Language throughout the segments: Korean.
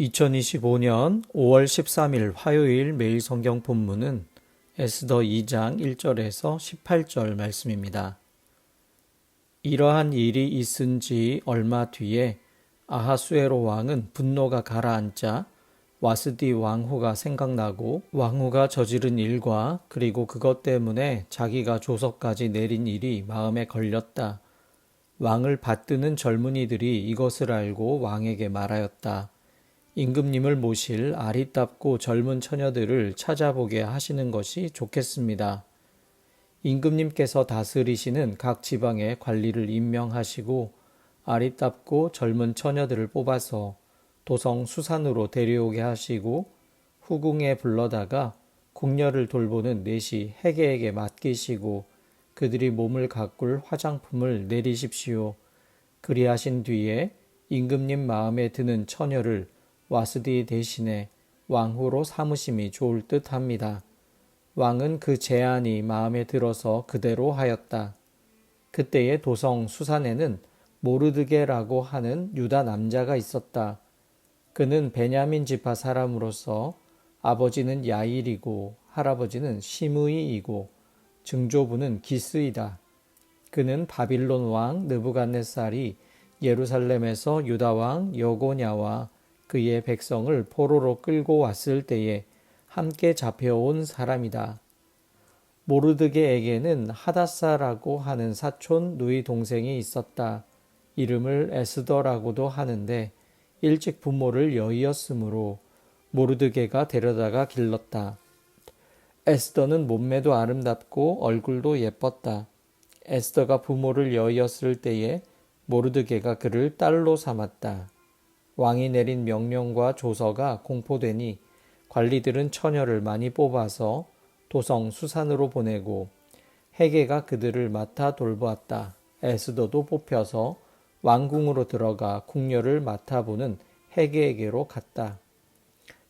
2025년 5월 13일 화요일 매일 성경 본문은 에스더 2장 1절에서 18절 말씀입니다. 이러한 일이 있은 지 얼마 뒤에 아하수에로 왕은 분노가 가라앉자 와스디 왕후가 생각나고 왕후가 저지른 일과 그리고 그것 때문에 자기가 조서까지 내린 일이 마음에 걸렸다. 왕을 받드는 젊은이들이 이것을 알고 왕에게 말하였다. 임금님을 모실 아리답고 젊은 처녀들을 찾아보게 하시는 것이 좋겠습니다. 임금님께서 다스리시는 각 지방의 관리를 임명하시고 아리답고 젊은 처녀들을 뽑아서 도성 수산으로 데려오게 하시고 후궁에 불러다가 궁녀를 돌보는 내시 해계에게 맡기시고 그들이 몸을 가꿀 화장품을 내리십시오. 그리하신 뒤에 임금님 마음에 드는 처녀를 와스디 대신에 왕후로 삼으심이 좋을 듯 합니다. 왕은 그 제안이 마음에 들어서 그대로 하였다. 그때의 도성 수산에는 모르드게라고 하는 유다 남자가 있었다. 그는 베냐민 지파 사람으로서 아버지는 야일이고 할아버지는 시므이이고 증조부는 기스이다. 그는 바빌론 왕 느부갓네살이 예루살렘에서 유다 왕 여고냐와 그의 백성을 포로로 끌고 왔을 때에 함께 잡혀온 사람이다. 모르드게에게는 하다사라고 하는 사촌 누이 동생이 있었다. 이름을 에스더라고도 하는데 일찍 부모를 여의었으므로 모르드게가 데려다가 길렀다. 에스더는 몸매도 아름답고 얼굴도 예뻤다. 에스더가 부모를 여의었을 때에 모르드게가 그를 딸로 삼았다. 왕이 내린 명령과 조서가 공포되니 관리들은 처녀를 많이 뽑아서 도성 수산으로 보내고 해계가 그들을 맡아 돌보았다. 에스더도 뽑혀서 왕궁으로 들어가 궁녀를 맡아보는 해계에게로 갔다.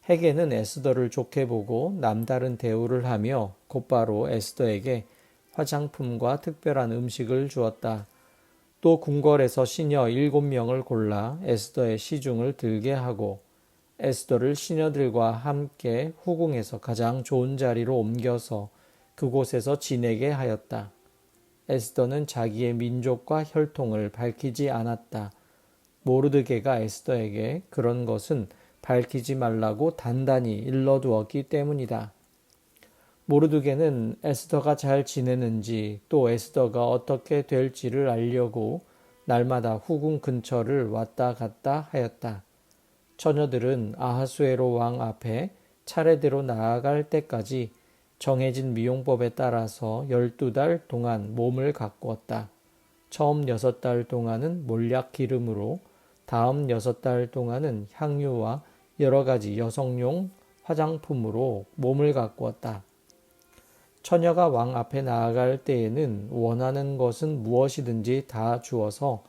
해계는 에스더를 좋게 보고 남다른 대우를 하며 곧바로 에스더에게 화장품과 특별한 음식을 주었다. 또 궁궐에서 시녀 일곱 명을 골라 에스더의 시중을 들게 하고 에스더를 시녀들과 함께 후궁에서 가장 좋은 자리로 옮겨서 그곳에서 지내게 하였다. 에스더는 자기의 민족과 혈통을 밝히지 않았다. 모르드게가 에스더에게 그런 것은 밝히지 말라고 단단히 일러두었기 때문이다. 모르드게는 에스더가 잘 지내는지 또 에스더가 어떻게 될지를 알려고 날마다 후궁 근처를 왔다 갔다 하였다. 처녀들은 아하수에로 왕 앞에 차례대로 나아갈 때까지 정해진 미용법에 따라서 열두 달 동안 몸을 가꾸었다. 처음 여섯 달 동안은 몰약 기름으로, 다음 여섯 달 동안은 향유와 여러 가지 여성용 화장품으로 몸을 가꾸었다. 처녀가 왕 앞에 나아갈 때에는 원하는 것은 무엇이든지 다 주어서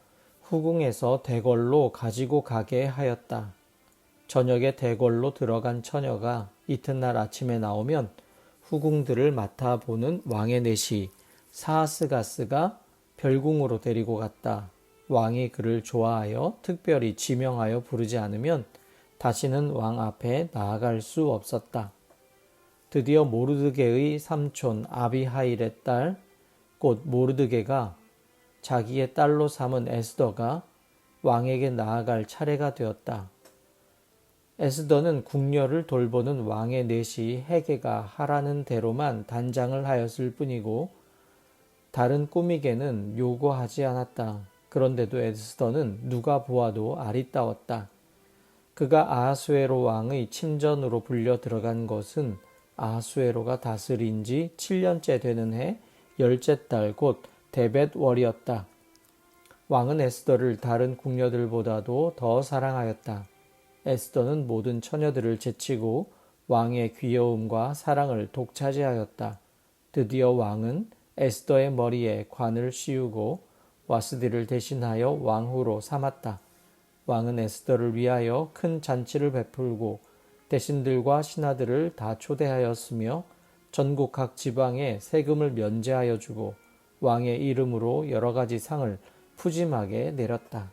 후궁에서 대궐로 가지고 가게 하였다. 저녁에 대궐로 들어간 처녀가 이튿날 아침에 나오면 후궁들을 맡아보는 왕의 내시 사하스가스가 별궁으로 데리고 갔다. 왕이 그를 좋아하여 특별히 지명하여 부르지 않으면 다시는 왕 앞에 나아갈 수 없었다. 드디어 모르드게의 삼촌 아비하일의 딸, 곧 모르드게가 자기의 딸로 삼은 에스더가 왕에게 나아갈 차례가 되었다. 에스더는 궁녀를 돌보는 왕의 넷이 해계가 하라는 대로만 단장을 하였을 뿐이고 다른 꾸미개는 요구하지 않았다. 그런데도 에스더는 누가 보아도 아리따웠다. 그가 아하수에로 왕의 침전으로 불려 들어간 것은 아하수에로가 다스린 지 7년째 되는 해 열째 달곧 데벳월이었다. 왕은 에스더를 다른 궁녀들보다도 더 사랑하였다. 에스더는 모든 처녀들을 제치고 왕의 귀여움과 사랑을 독차지하였다. 드디어 왕은 에스더의 머리에 관을 씌우고 와스디를 대신하여 왕후로 삼았다. 왕은 에스더를 위하여 큰 잔치를 베풀고 대신들과 신하들을 다 초대하였으며 전국 각 지방에 세금을 면제하여 주고 왕의 이름으로 여러 가지 상을 푸짐하게 내렸다.